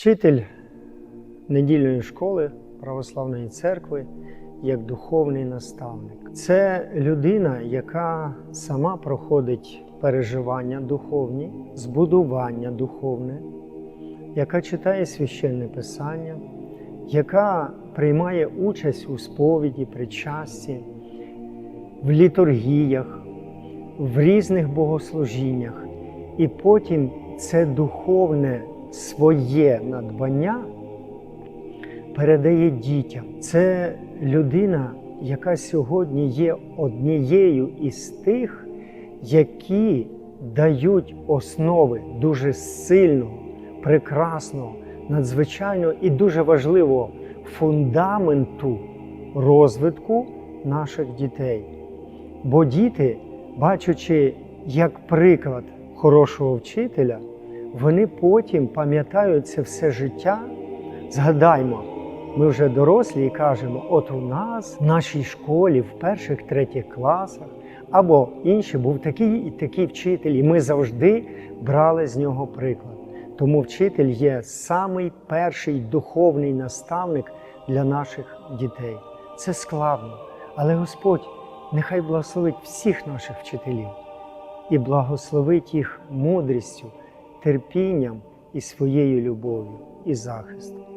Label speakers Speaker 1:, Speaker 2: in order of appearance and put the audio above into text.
Speaker 1: Вчитель недільної школи православної церкви як духовний наставник. Це людина, яка сама проходить переживання духовні, збудування духовне, яка читає священне писання, яка приймає участь у сповіді, причасті, в літургіях, в різних богослужіннях, і потім це духовне своє надбання передає дітям. Це людина, яка сьогодні є однією із тих, які дають основи дуже сильного, прекрасного, надзвичайного і дуже важливого фундаменту розвитку наших дітей. Бо діти, бачачи як приклад хорошого вчителя, вони потім пам'ятають це все життя. Згадаймо, ми вже дорослі і кажемо, от у нас в нашій школі в перших третіх класах або інші був такий і такий вчитель, і ми завжди брали з нього приклад. Тому вчитель є самий перший духовний наставник для наших дітей. Це складно, але Господь нехай благословить всіх наших вчителів і благословить їх мудрістю, терпінням і своєю любов'ю і захистом.